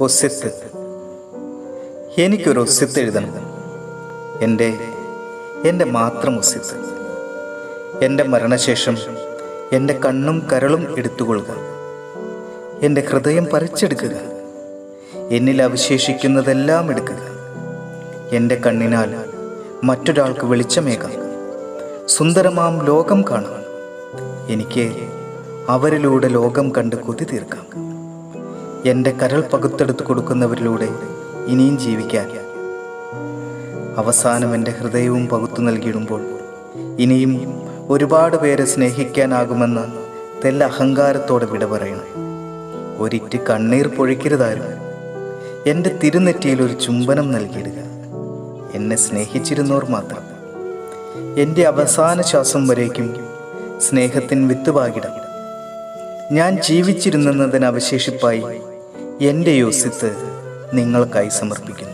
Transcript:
ഒസ്യത്ത് എനിക്കൊരു ഒസ്യത്ത് എഴുതണം. എന്റെ എന്റെ മാത്രം ഒസ്യത്ത് എന്റെ മരണശേഷം എന്റെ കണ്ണും കരളും എടുത്തുകൊള്ളുക. എന്റെ ഹൃദയം പറിച്ചെടുക്കുക. എന്നിൽ അവശേഷിക്കുന്നതെല്ലാം എടുക്കുക. എന്റെ കണ്ണിനാൽ മറ്റൊരാൾക്ക് വെളിച്ചമേകാം. സുന്ദരമാം ലോകം കാണാം. എനിക്ക് അവരിലൂടെ ലോകം കണ്ട് കൊതി തീർക്കാം. എന്റെ കരൾ പകുത്തെടുത്ത് കൊടുക്കുന്നവരിലൂടെ ഇനിയും ജീവിക്കാൻ. അവസാനം എന്റെ ഹൃദയവും പകുത്തു നൽകിയിടുമ്പോൾ ഇനിയും ഒരുപാട് പേരെ സ്നേഹിക്കാനാകുമെന്ന് തെല്ല അഹങ്കാരത്തോടെ വിട പറയണം. ഒരിറ്റ് കണ്ണീർ പൊഴിക്കരുതായിരുന്നു എന്റെ തിരുനെറ്റിയിൽ ഒരു ചുംബനം നൽകിയിടുക. എന്നെ സ്നേഹിച്ചിരുന്നവർ മാത്രം. എന്റെ അവസാന ശ്വാസം വരേക്കും സ്നേഹത്തിൻ വിത്ത് പാകിടം ഞാൻ ജീവിച്ചിരുന്നതിന് അവശേഷിപ്പായി എന്റെ യോസിത്ത് നിങ്ങൾക്കായി സമർപ്പിക്കുന്നു.